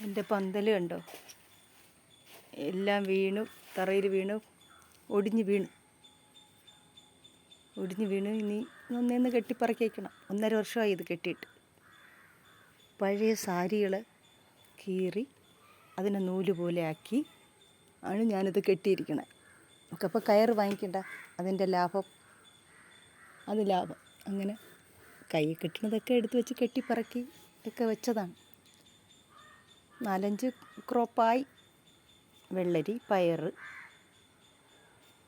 എന്റെ പന്തൽ കണ്ടോ? എല്ലാം വീണു തറയിൽ വീണു ഒടിഞ്ഞു വീണു. ഒടിഞ്ഞു വീണു. ഇനി ഒന്നേന്ന് കെട്ടിപ്പറക്കി വയ്ക്കണം ഒന്നര വർഷമായി ഇത് കെട്ടിയിട്ട്. പഴയ സാരികൾ കീറി അതിനെ നൂൽ പോലെ ആക്കി ആണ് ഞാനിത് കെട്ടിയിരിക്കണത്. നമുക്കപ്പോൾ കയർ വാങ്ങിക്കണ്ട. അതിന്റെ ലാഭം. അത് ലാഭം. അങ്ങനെ കൈ കെട്ടണതൊക്കെ എടുത്ത് വെച്ച് കെട്ടിപ്പറക്കി ഒക്കെ വെച്ചതാണ്. നാലഞ്ച് ക്രോപ്പായി. വെള്ളരി പയർ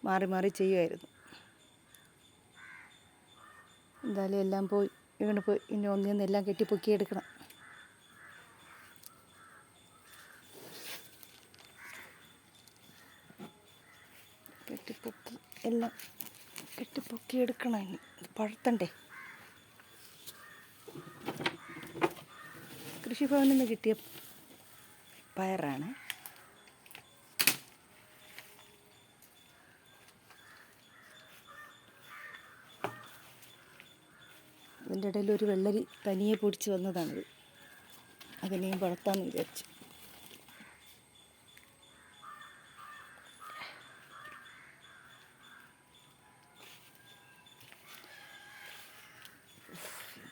മാറി മാറി ചെയ്യുമായിരുന്നു എന്തായാലും എല്ലാം പോയി ഇങ്ങനെ പോയി. ഇനി ഒന്നിൽ എല്ലാം കെട്ടി പൊക്കിയെടുക്കണം കെട്ടിപ്പൊക്കി എല്ലാം കെട്ടിപ്പൊക്കി എടുക്കണം ഇനി പഴുത്തണ്ടേ? കൃഷിഭവനിൽ നിന്ന് കിട്ടിയ പയറാണ്. അതിന്റെ ഇടയിൽ ഒരു വെള്ളരി തനിയെ പൊടിച്ച് വന്നതാണിത്. അതിനെയും വളർത്താമെന്ന് വിചാരിച്ചു.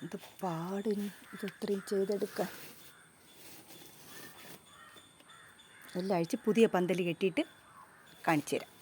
എന്ത് പാടിന് ഇത് ഇത്രയും ചെയ്തെടുക്കാൻ. എല്ലാം അഴിച്ച് പുതിയ പന്തൽ കെട്ടിയിട്ട് കാണിച്ചു തരാം.